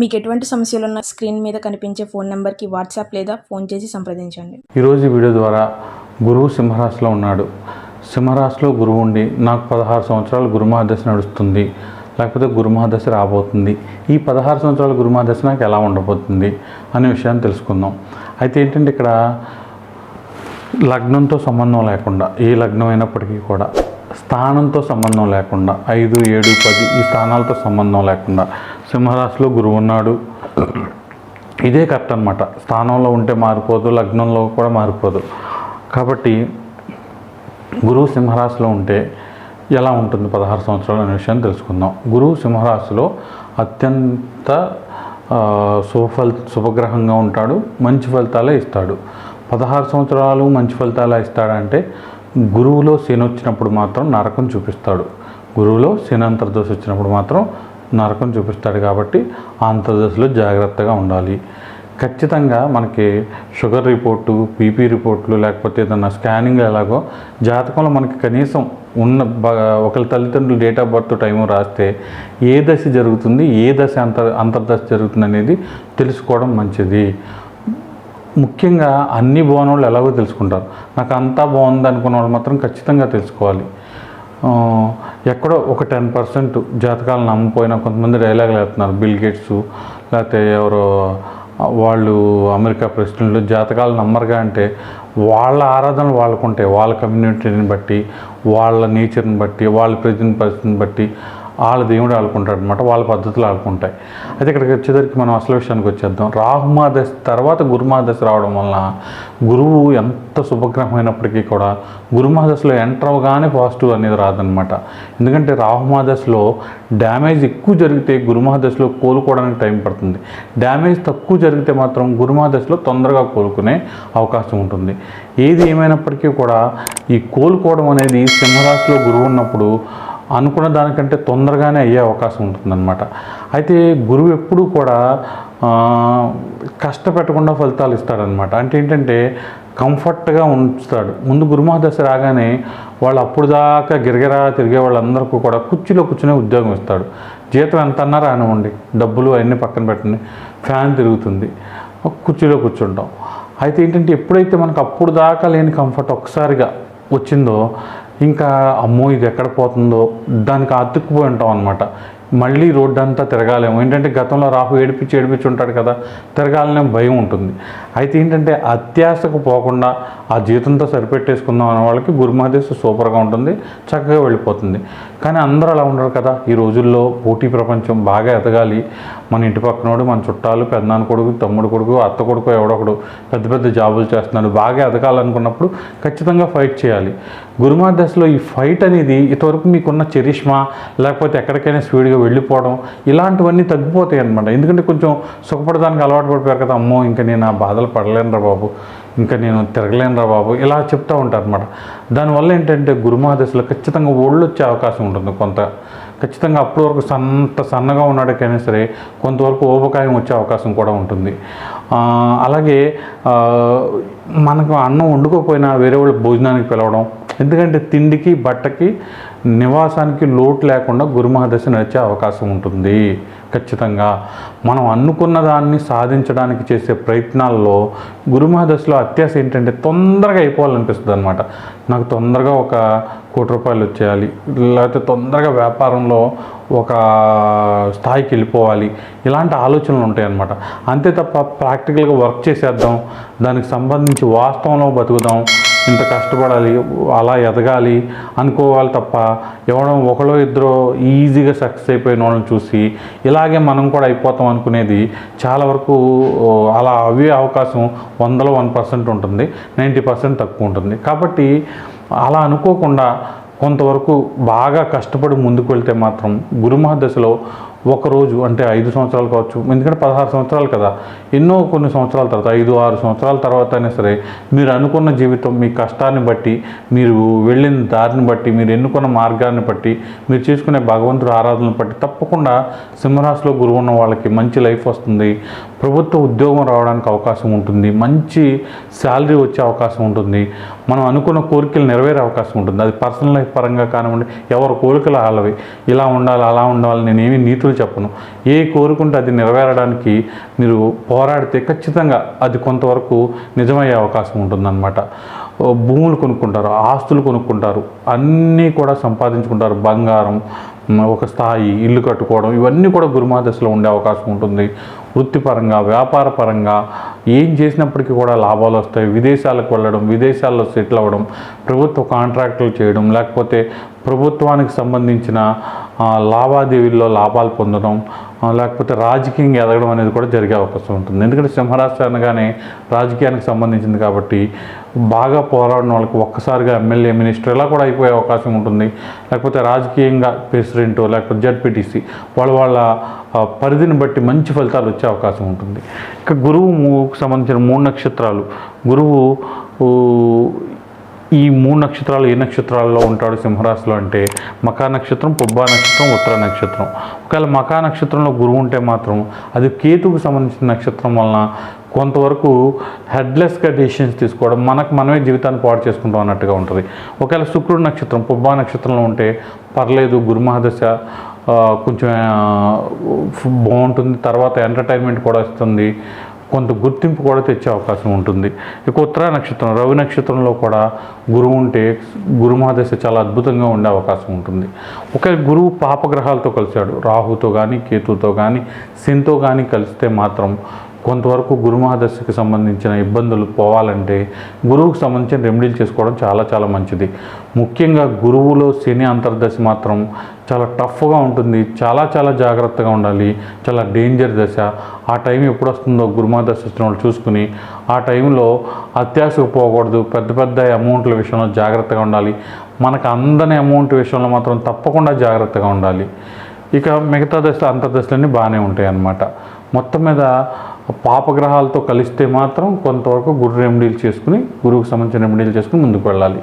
మీకు ఎటువంటి సమస్యలు ఉన్న స్క్రీన్ మీద కనిపించే ఫోన్ నెంబర్కి వాట్సాప్ లేదా ఫోన్ చేసి సంప్రదించండి. ఈరోజు వీడియో ద్వారా గురువు సింహరాశిలో ఉన్నాడు. సింహరాశిలో గురువు ఉండి నాకు పదహారు సంవత్సరాలు గురుమహాదశ నడుస్తుంది. లేకపోతే గురుమహాదశ రాబోతుంది. ఈ పదహారు సంవత్సరాల గురుమహాదశ నాకు ఎలా ఉండబోతుంది అనే విషయాన్ని తెలుసుకుందాం. అయితే ఏంటంటే ఇక్కడ లగ్నంతో సంబంధం లేకుండా ఏ లగ్నం అయినప్పటికీ కూడా స్థానంతో సంబంధం లేకుండా ఐదు ఏడు పది ఈ స్థానాలతో సంబంధం లేకుండా సింహరాశిలో గురువు ఉన్నాడు. ఇదే కరెక్ట్ అనమాట స్థానంలో ఉంటే మారిపోదు లగ్నంలో కూడా మారిపోదు. కాబట్టి గురువు సింహరాశిలో ఉంటే ఎలా ఉంటుంది పదహారు సంవత్సరాలు అనే విషయాన్ని తెలుసుకుందాం. గురువు సింహరాశిలో అత్యంత ఆ, శుభగ్రహంగా ఉంటాడు మంచి ఫలితాలే ఇస్తాడు. పదహారు సంవత్సరాలు మంచి ఫలితాలే ఇస్తాడంటే గురువులో శని వచ్చినప్పుడు మాత్రం నరకం చూపిస్తాడు. గురువులో శని అంతర్దశ వచ్చినప్పుడు మాత్రం నరకం చూపిస్తాడు కాబట్టి అంతర్దశలో జాగ్రత్తగా ఉండాలి. ఖచ్చితంగా మనకి షుగర్ రిపోర్టు బీపీ రిపోర్ట్లు లేకపోతే ఏదన్నా స్కానింగ్ ఎలాగో జాతకంలో మనకి కనీసం ఉన్న ఒకరి తల్లిదండ్రులు డేట్ ఆఫ్ బర్త్ టైం రాస్తే ఏ దశ జరుగుతుంది ఏ దశ అంతర్ అంతర్దశ జరుగుతుంది అనేది తెలుసుకోవడం మంచిది. ముఖ్యంగా అన్ని బాగున్న వాళ్ళు ఎలాగో తెలుసుకుంటారు. నాకు అంతా బాగుంది అనుకున్న వాళ్ళు మాత్రం ఖచ్చితంగా తెలుసుకోవాలి. ఎక్కడో ఒక టెన్ పర్సెంట్ జాతకాలు నమ్మపోయినా కొంతమంది డైలాగులు వేస్తున్నారు. బిల్ గేట్స్ లేకపోతే ఎవరో వాళ్ళు అమెరికా ప్రెసిడెంట్లు జాతకాలు నమ్మరుగా అంటే వాళ్ళ ఆరాధన వాళ్ళకు ఉంటాయి వాళ్ళ కమ్యూనిటీని బట్టి వాళ్ళ నేచర్ని బట్టి వాళ్ళ ప్రజెంట్ పరిస్థితిని బట్టి. వాళ్ళ దేవుడు ఆడుకుంటాడు అనమాట వాళ్ళ పద్ధతులు ఆడుకుంటాయి. అయితే ఇక్కడికి వచ్చేసరికి మనం అసలు విషయానికి వచ్చేద్దాం. రాహుమాదశ తర్వాత గురుమాదశ రావడం వలన గురువు ఎంత శుభగ్రహం అయినప్పటికీ కూడా గురుమాదశలో ఎంటర్ అవగానే పాజిటివ్ అనేది రాదనమాట ఎందుకంటే రాహుమాదశలో డ్యామేజ్ ఎక్కువ జరిగితే గురుమహాదశలో కోలుకోవడానికి టైం పడుతుంది. డ్యామేజ్ తక్కువ జరిగితే మాత్రం గురుమాదశలో తొందరగా కోలుకునే అవకాశం ఉంటుంది. ఏది ఏమైనప్పటికీ కూడా ఈ కోలుకోవడం అనేది సింహరాశిలో గురువు ఉన్నప్పుడు అనుకున్న దానికంటే తొందరగానే అయ్యే అవకాశం ఉంటుందన్నమాట. అయితే గురువు ఎప్పుడూ కూడా కష్టపెట్టకుండా ఫలితాలు ఇస్తాడనమాట అంటే ఏంటంటే కంఫర్ట్గా ఉంచుతాడు. ముందు గురుమహదశ రాగానే వాళ్ళు అప్పుడు దాకా గిరగిరా తిరిగే వాళ్ళందరికీ కూడా కుర్చీలో కూర్చునే ఉద్యోగం ఇస్తాడు. జీతం ఎంత అన్నా రానివ్వండి. డబ్బులు అవన్నీ పక్కన పెట్టండి. ఫ్యాన్ తిరుగుతుంది. కుర్చీలో కూర్చుంటాం. అయితే ఏంటంటే ఎప్పుడైతే మనకు అప్పుడు దాకా లేని కంఫర్ట్ ఒకసారిగా వచ్చిందో ఇంకా అమ్మో ఇది ఎక్కడ పోతుందో? దానికి అతుక్కుపోయి ఉంటాం అనమాట మళ్ళీ రోడ్డు అంతా తిరగాలేము. ఏంటంటే గతంలో రాహు ఏడిపించి ఏడిపించి ఉంటాడు కదా తిరగాలనే భయం ఉంటుంది. అయితే ఏంటంటే అత్యాశకు పోకుండా ఆ జీతంతో సరిపెట్టేసుకుందాం అనే వాళ్ళకి గురుమహదేశ్ సూపర్గా ఉంటుంది చక్కగా వెళ్ళిపోతుంది. కానీ అందరూ అలా ఉండరు కదా. ఈ రోజుల్లో పోటీ ప్రపంచం బాగా ఎదగాలి. మన ఇంటి పక్కనోడు మన చుట్టాలు పెద్దనాన్న కొడుకు తమ్ముడు కొడుకు అత్త కొడుకు ఎవడొకడు పెద్ద పెద్ద జాబులు చేస్తున్నాడు బాగా ఎదగాలనుకున్నప్పుడు ఖచ్చితంగా ఫైట్ చేయాలి. గురుమార్ దశలో ఈ ఫైట్ అనేది ఇంతవరకు మీకున్న చరిష్మా లేకపోతే ఎక్కడికైనా స్పీడ్గా వెళ్ళిపోవడం ఇలాంటివన్నీ తగ్గిపోతాయి అనమాట ఎందుకంటే కొంచెం సుఖపడడానికి అలవాటు పడిపోయారు కదా అమ్మో ఇంకా నేను ఆ బాధలు పడలేనురా బాబు ఇంకా నేను తిరగలేనురా బాబు ఇలా చెప్తూ ఉంటారు అనమాట దానివల్ల ఏంటంటే గురుమహాదశలో ఖచ్చితంగా ఒళ్ళు వచ్చే అవకాశం ఉంటుంది కొంత. ఖచ్చితంగా అప్పటి వరకు సన్నంత సన్నగా ఉన్నాడకైనా సరే కొంతవరకు ఊబకాయం వచ్చే అవకాశం కూడా ఉంటుంది. అలాగే మనకు అన్నం వండుకోపోయినా వేరే వాళ్ళు భోజనానికి పిలవడం ఎందుకంటే తిండికి బట్టకి నివాసానికి లోటు లేకుండా గురుమహాదశ నడిచే అవకాశం ఉంటుంది. ఖచ్చితంగా మనం అనుకున్న దాన్ని సాధించడానికి చేసే ప్రయత్నాల్లో గురుమహాదశలో అత్యాశ ఏంటంటే తొందరగా అయిపోవాలనిపిస్తుంది అనమాట నాకు తొందరగా ఒక కోటి రూపాయలు వచ్చేయాలి లేకపోతే తొందరగా వ్యాపారంలో ఒక స్థాయికి వెళ్ళిపోవాలి ఇలాంటి ఆలోచనలు ఉంటాయన్నమాట అంతే తప్ప ప్రాక్టికల్గా వర్క్ చేసేద్దాం దానికి సంబంధించి వాస్తవంలో బతుకుదాం ఇంత కష్టపడాలి అలా ఎదగాలి అనుకోవాలి తప్ప ఎవడో ఒకడో ఇద్దరు ఈజీగా సక్సెస్ అయిపోయిన వాళ్ళని చూసి ఇలాగే మనం కూడా అయిపోతాం అనుకునేది చాలా వరకు అలా అవే అవకాశం వందలో వన్ పర్సెంట్ ఉంటుంది నైంటీ పర్సెంట్ తక్కువ ఉంటుంది. కాబట్టి అలా అనుకోకుండా కొంతవరకు బాగా కష్టపడి ముందుకు వెళ్తే మాత్రం గురుమహదశలో ఒకరోజు అంటే ఐదు సంవత్సరాలు కావచ్చు ఎందుకంటే పదహారు సంవత్సరాలు కదా. ఎన్నో కొన్ని సంవత్సరాల తర్వాత ఐదు ఆరు సంవత్సరాల తర్వాత అయినా సరే మీరు అనుకున్న జీవితం మీ కష్టాన్ని బట్టి మీరు వెళ్ళిన దారిని బట్టి మీరు ఎన్నుకున్న మార్గాన్ని బట్టి మీరు చేసుకునే భగవంతుడు ఆరాధనను బట్టి తప్పకుండా సింహరాశిలో గురువు ఉన్న వాళ్ళకి మంచి లైఫ్ వస్తుంది. ప్రభుత్వ ఉద్యోగం రావడానికి అవకాశం ఉంటుంది. మంచి శాలరీ వచ్చే అవకాశం ఉంటుంది. మనం అనుకున్న కోరికలు నెరవేరే అవకాశం ఉంటుంది. అది పర్సనల్ లైఫ్ పరంగా కానివ్వండి ఎవరి కోరికలు వాళ్ళవి ఇలా ఉండాలి అలా ఉండాలి నేనేమి నీతులు విష్ణువు చెప్పను. ఏ కోరుకుంటే అది నెరవేరడానికి మీరు పోరాడితే ఖచ్చితంగా అది కొంతవరకు నిజమయ్యే అవకాశం ఉంటుందన్నమాట. భూములు కొనుక్కుంటారు ఆస్తులు కొనుక్కుంటారు అన్నీ కూడా సంపాదించుకుంటారు. బంగారం ఒక స్థాయి ఇల్లు కట్టుకోవడం ఇవన్నీ కూడా గురుమాదశలో ఉండే అవకాశం ఉంటుంది. వృత్తిపరంగా వ్యాపార పరంగా ఏం చేసినప్పటికీ కూడా లాభాలు వస్తాయి. విదేశాలకు వెళ్ళడం విదేశాల్లో సెటిల్ అవ్వడం ప్రభుత్వ కాంట్రాక్టులు చేయడం లేకపోతే ప్రభుత్వానికి సంబంధించిన లావాదేవీల్లో లాభాలు పొందడం లేకపోతే రాజకీయంగా ఎదగడం అనేది కూడా జరిగే అవకాశం ఉంటుంది. ఎందుకంటే సింహరాశి అనగానే రాజకీయానికి సంబంధించింది కాబట్టి బాగా పోరాడిన వాళ్ళకి ఒక్కసారిగా ఎమ్మెల్యే మినిస్టర్ ఇలా కూడా అయిపోయే అవకాశం ఉంటుంది. లేకపోతే రాజకీయంగా ప్రెసిడెంట్ లేకపోతే జడ్పీటీసీ వాళ్ళ వాళ్ళ పరిధిని బట్టి మంచి ఫలితాలు వచ్చే అవకాశం ఉంటుంది. ఇక గురువు మూ- సంబంధించిన మూడు నక్షత్రాలు. గురువు ఈ మూడు నక్షత్రాలు ఏ నక్షత్రాల్లో ఉంటాడు సింహరాశిలో అంటే మకా నక్షత్రం పుబ్బా నక్షత్రం ఉత్తర నక్షత్రం. ఒకవేళ మకా నక్షత్రంలో గురువు ఉంటే మాత్రం అది కేతుకు సంబంధించిన నక్షత్రం వలన కొంతవరకు హెడ్లెస్గా డెసిషన్స్ తీసుకోవడం మనకు మనమే జీవితాన్ని పాడు చేసుకుంటాం అన్నట్టుగా ఉంటుంది. ఒకవేళ శుక్రుడు నక్షత్రం పుబ్బా నక్షత్రంలో ఉంటే పర్లేదు గురుమహాదశ కొంచెం బాగుంటుంది తర్వాత ఎంటర్టైన్మెంట్ కూడా ఇస్తుంది కొంత గుర్తింపు కూడా తెచ్చే అవకాశం ఉంటుంది. ఇక ఉత్తర నక్షత్రం రవి నక్షత్రంలో కూడా గురువు ఉంటే గురుమహాదశ చాలా అద్భుతంగా ఉండే అవకాశం ఉంటుంది. ఒక గురువు పాపగ్రహాలతో కలిశాడు. రాహుతో కానీ కేతుతో కానీ శనితో కానీ కలిస్తే మాత్రం కొంతవరకు గురుమహాదశకి సంబంధించిన ఇబ్బందులు పోవాలంటే గురువుకు సంబంధించిన రెమెడీలు చేసుకోవడం చాలా చాలా మంచిది. ముఖ్యంగా గురువులో శని అంతర్దశ మాత్రం చాలా టఫ్గా ఉంటుంది. చాలా చాలా జాగ్రత్తగా ఉండాలి. చాలా డేంజర్ దశ. ఆ టైం ఎప్పుడు వస్తుందో గురుమహాదశ వచ్చిన వాళ్ళు చూసుకుని ఆ టైంలో అత్యాశకు పోకూడదు. పెద్ద పెద్ద అమౌంట్ల విషయంలో జాగ్రత్తగా ఉండాలి. మనకు అందని అమౌంట్ విషయంలో మాత్రం తప్పకుండా జాగ్రత్తగా ఉండాలి. ఇక మిగతా దశ అంతర్దశలన్నీ బాగానే ఉంటాయి అన్నమాట మొత్తం మీద పాపగ్రహాలతో కలిస్తే మాత్రం కొంతవరకు గురు రెమెడీలు చేసుకుని గురువుకు సంబంధించిన రెమెడీలు చేసుకుని ముందుకు వెళ్ళాలి.